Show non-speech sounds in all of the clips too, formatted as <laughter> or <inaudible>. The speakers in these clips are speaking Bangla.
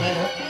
বাঁচাও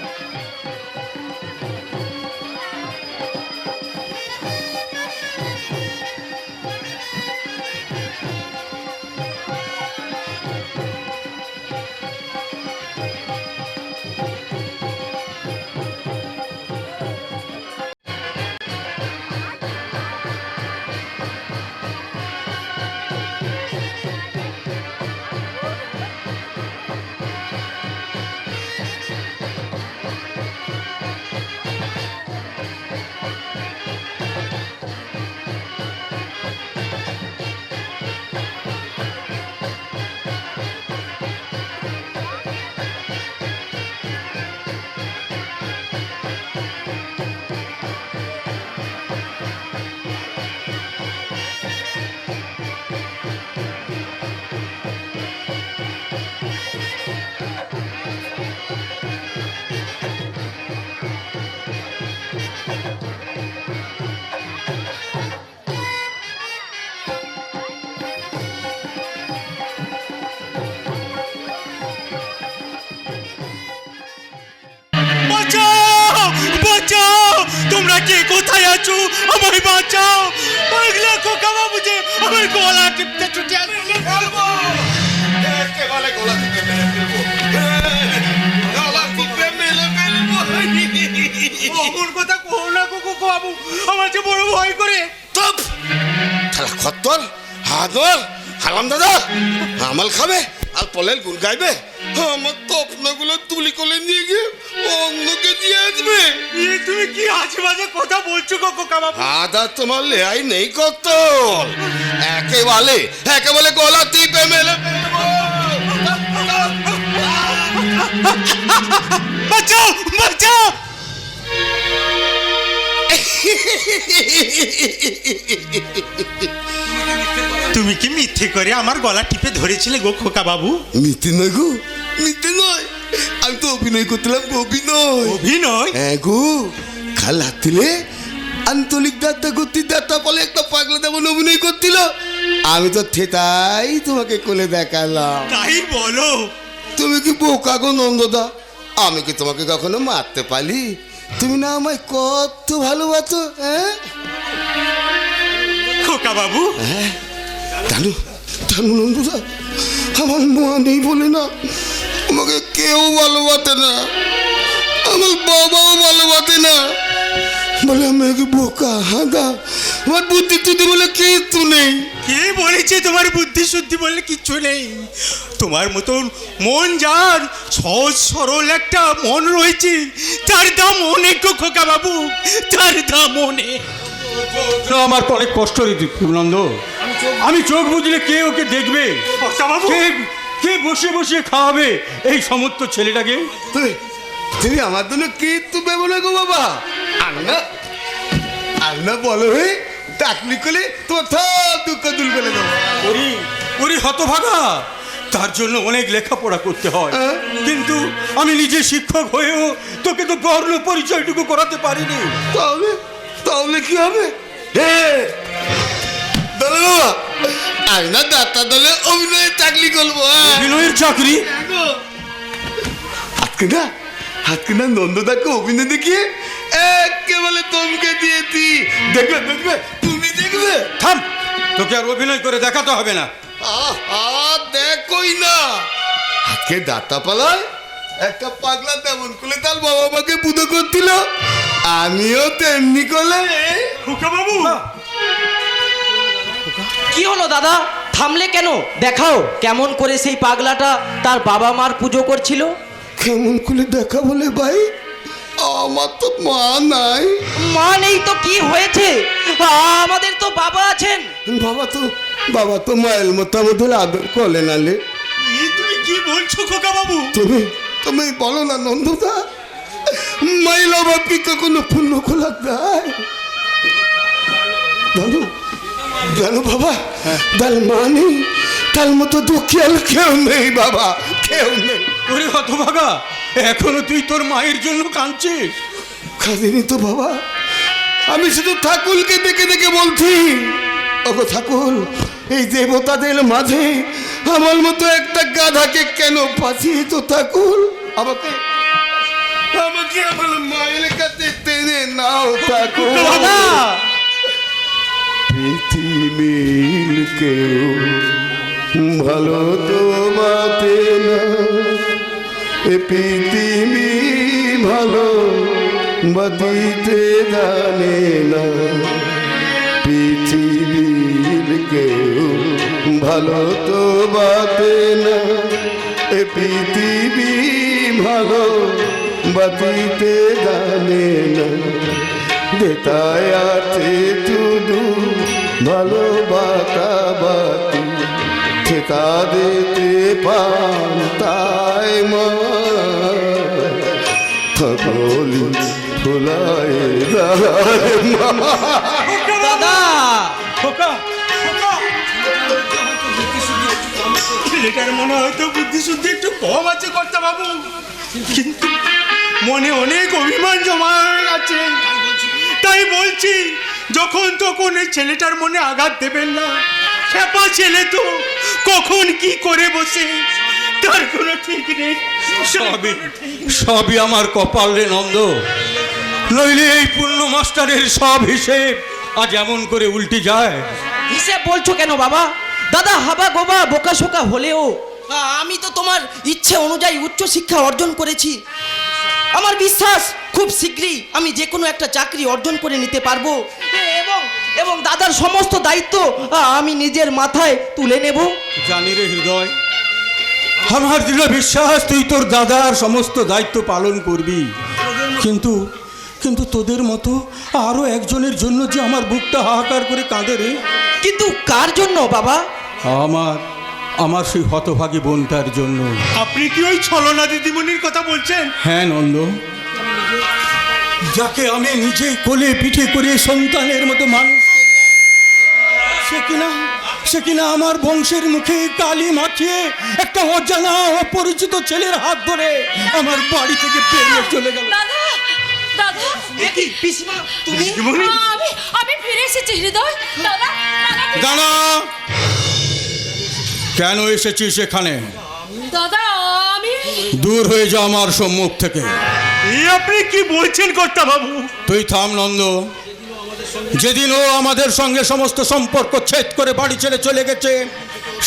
কে কোথায় আছো আমায় বাঁচাও পাগলা খোকা বাবু যে আমার গলা টিপতে ছুটে আসছে ফেলব একে বলে গলা মেরে ফেলব গলা টিপে মেরে ফেলব অমন কথা কো না খোকা বাবু আমার যে বড় ভয় করে চুপ শালা খত্তর হাদর হারাম দাদা আমাল খাবে আর পলের গুণ গাইবে? আমার তপনাগুলো তুলি কোলে নিয়ে গিয়ে অন্যকে দিয়ে আসবে। তুমি কি আজে বাজে কথা বলছো গো খোকা বাবু আদা তোমার লেয়াই নেই কত একে বলে একে বলে গলা টিপে মেলে বাঁচাও বাঁচাও! <laughs> তুমি কি মিথ্যে করে আমার গলা টিপে ধরেছিলে গো খোকা বাবু? মিথ্যে নয় গো মিথ্যে নয়। আমি তো অভিনয় করছিলাম অভিনয়। অভিনয়? হ্যাঁ গো কাল রাত্রিলে আন্তরিক দাতা গতি দাতা বলে একটা পাগলা তেমন অভিনয় করছিল। আমি তো থেতাই তোমাকে কোলে দেখালাম। তাই বলো। তুমি কি বোকা গো নন্দদা? আমি কি তোমাকে কখনো মারতে পারি? তুমি না আমায় কত ভালোবাসো হ্যাঁ? খোকা বাবু হ্যাঁ? জানো জানো নন্দদা আমার মা নেই বলে না। আমাকে কেউ ভালোবাসে না। আমার বাবাও ভালোবাসে না। বলে আমাকে বোকা হাঁদা। আমার বুদ্ধি টুদ্ধি বলে কিন্তু নেই। কে বলেছে তোমার বুদ্ধি শুদ্ধি বললে কিচ্ছু নেই? তোমার মতন মন যার সহজ সরল একটা মন রয়েছে তার দাম অনেক গো খোকা বাবু তার দাম অনেক। আমার অনেক কষ্ট হয়েছে নন্দ। আমি চোখ বুঝলে কে ওকে দেখবে? কে কে বসে বসে খাওয়াবে এই সমস্ত ছেলেটাকে? তুমি আমার জন্য কি তুমি বলে গো বাবা? আন্না আন্না বলো হে চাকরি করলে তোমার সব দুঃখ দূর করে দেবো। ওরি ওরি হতভাগা! তার জন্য অনেক লেখাপড়া করতে হয়। হ্যাঁ। কিন্তু আমি নিজে শিক্ষক হয়েও তোকে তো গর্ণ পরিচয়টুকু করাতে পারিনি। তাহলে তাহলে কি হবে? হে বাবা আমি না দাতা দলে অভিনয়ে চাকরি করব বিনয়ের চাকরি? আজকে না আজকে না নন্দদাকে অভিনয় দেখিয়ে একেবারে তোমকে দিয়েছি। দেখবে দেখবে তুমি দেখবে। থাম তোকে আর অভিনয় করে দেখাতে হবে না। আহা দেখোই না। আজকে দাতা পালায় একটা পাগলা তেমন করলে তার বাবা মাকে পুজো করছিল। আমিও তেমনি করলে বাবু কি হলো দাদা? থামলে কেন? দেখাও কেমন করে সেই পাগলাটা তার বাবা মার পুজো করছিল। কেমন করে দেখা বলে ভাই? আমার তো মা নাই। মা নেই তো কি হয়েছে? আমাদের তো বাবা আছেন। বাবা তো বাবা তো মায়ের মতো আমাদের আদর করলে নালে তুমি কি বলছো খোকা বাবু? তুমি তুমি বলো না নন্দদা। মাইলা বাপি কখনো পূর্ণ খোলা দেয় জানো জানো বাবা তার মা নেই তার মতো দুঃখিয়াল কেউ নেই বাবা কেউ নেই। ওরে হতভাগা এখনও তুই তোর মায়ের জন্য কাঁদছিস? খাদিনি তো বাবা আমি শুধু ঠাকুরকে দেখে দেখে বলছি। ওগো ঠাকুর এই দেবতাদের মাঝে আমার মতো একটা গাধাকে কেন পাঠিয়ে তো ঠাকুর? আমাকে আমাকে আমার মায়ের কাছে টেনে নাও ঠাকুর। পৃথিবীর কেউ ভালো তো বাতে না। এ পৃথিবী ভালো বাতিতে জানে না। পৃথিবীর কেউ ভালো তো বাতে না। এ পৃথিবী ভালো বাতিতে জানে না। দেতায় আছে শুধু ভালো বাতা বাতি খেতা দিতে পান তাই মা। সকলি ফুলায় দাদা, খোকা ছেলেটার মনে হয়তো বুদ্ধি শুদ্ধি একটু কম আছে কর্তা বাবু কিন্তু মনে অনেক অভিমান জমা গেছে তাই বলছি যখন তখন এই ছেলেটার মনে আঘাত দেবেন না। খেপা ছেলে তো কখন কি করে বসে তার কোনো ঠিক নেই। সবই সবই আমার কপাল রে নন্দ। নইলে এই পূর্ণ মাস্টারের সব হিসেব আজ এমন করে উল্টে যায়। হিসেব বলছো কেন বাবা? দাদা হাবা গোবা বোকা শোকা হলেও আমি তো তোমার ইচ্ছে অনুযায়ী উচ্চ শিক্ষা অর্জন করেছি। আমার বিশ্বাস খুব শীঘ্রই আমি যে কোনো একটা চাকরি অর্জন করে নিতে পারব। এবং এবং দাদার সমস্ত দায়িত্ব আমি নিজের মাথায় তুলে নেব। জানি রে হৃদয় আমার দৃঢ় বিশ্বাস তুই তোর দাদার সমস্ত দায়িত্ব পালন করবি। কিন্তু কিন্তু তোদের মতো আরও একজনের জন্য যে আমার বুকটা হাহাকার করে কাঁদে রে। কিন্তু কার জন্য বাবা? আমার আমার সেই হতভাগী বোনটার জন্য। আপনি কি ওই ছলনা দিদিমণির কথা বলছেন? হ্যাঁ নন্দ। যাকে আমি নিজে কোলে পিঠে করে সন্তানের মতো মানুষ সে কিনা সে কিনা আমার বংশের মুখে কালি মাখিয়ে একটা অজানা অপরিচিত ছেলের হাত ধরে আমার বাড়ি থেকে বেরিয়ে চলে গেল। দাদা দাদা। কি পিসিমা তুমি? দিদিমণি আমি আমি ফিরে এসেছি হৃদয়। দাদা দাদা দাঁড়া কেন এসেছিস এখানে? দাদা আমি দূর হয়ে যা আমার সম্মুখ থেকে। এই আপনি কি বলছেন কর্তা বাবু? তুই থাম নন্দ। যেদিন ও আমাদের সঙ্গে সমস্ত সম্পর্ক ছেদ করে বাড়ি ছেড়ে চলে গেছে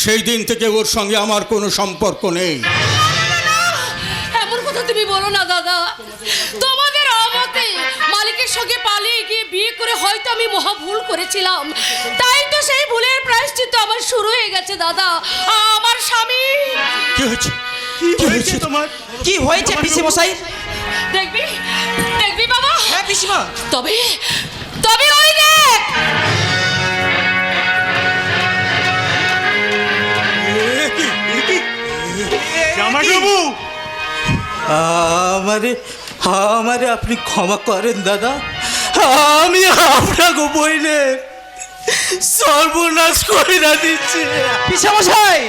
সেই দিন থেকে ওর সঙ্গে আমার কোনো সম্পর্ক নেই। এমন কথা তুমি বলো না দাদা। তোমাদের অমতে মালিকের সঙ্গে পালিয়ে গিয়ে বিয়ে করে হয়তো আমি মহা ভুল করেছিলাম। তাই তো সেই ভুলের প্রায়শ্চিত্ত আমার শুরু হয়ে গেছে দাদা। আমার স্বামী কি হয়েছে? কি হয়েছে তোমার? কি হয়েছে পিসি মশাই দেখবি? দেখবি বাবা? হ্যাঁ পিসিমা। তবে তবে ওই দেখ! জামাইবাবু! আমারে আমারে আপনি ক্ষমা করেন দাদা। আমি আপনাকে বইলে সর্বনাশ করে না দিচ্ছি। পিসা মশাই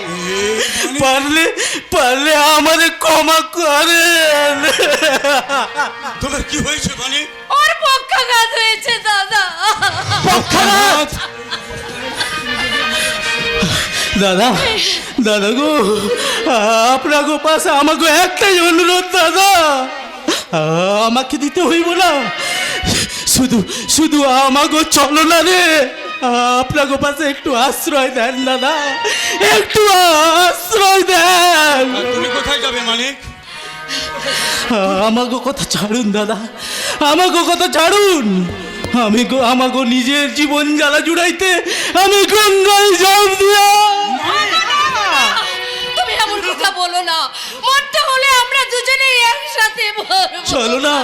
পারলে পারলে আমারে ক্ষমা করেন তোমার কি হয়েছে মানে ওর পক্ষাঘাত হয়েছে দাদা। পক্ষাঘাত? দাদা দাদা গো আপনাকে পাশে আমাকে একটাই অনুরোধ দাদা। আমাকে দিতে হইব না। শুধু শুধু আমাকে চলো না রে। আপনাকে পাশে একটু আশ্রয় দেন দাদা। একটু আশ্রয় দেন। আর তুমি কোথায় যাবে মানিক আমাকে কথা ছাড়ুন দাদা। আমাকে কথা ছাড়ুন। আমি গো আমাকে নিজের জীবন জ্বালা জুড়াইতে আমি গঙ্গায় জল দিয়া তুমি এমন কথা বলো না। মরতে হলে আমরা দুজনেই একসাথে মরবো। চলো না।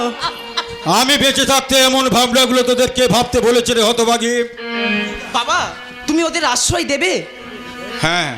আমি বেঁচে থাকতে এমন ভাবনাগুলো তোদেরকে ভাবতে বলেছে রে হতভাগী। বাবা তুমি ওদের আশ্রয় দেবে? হ্যাঁ।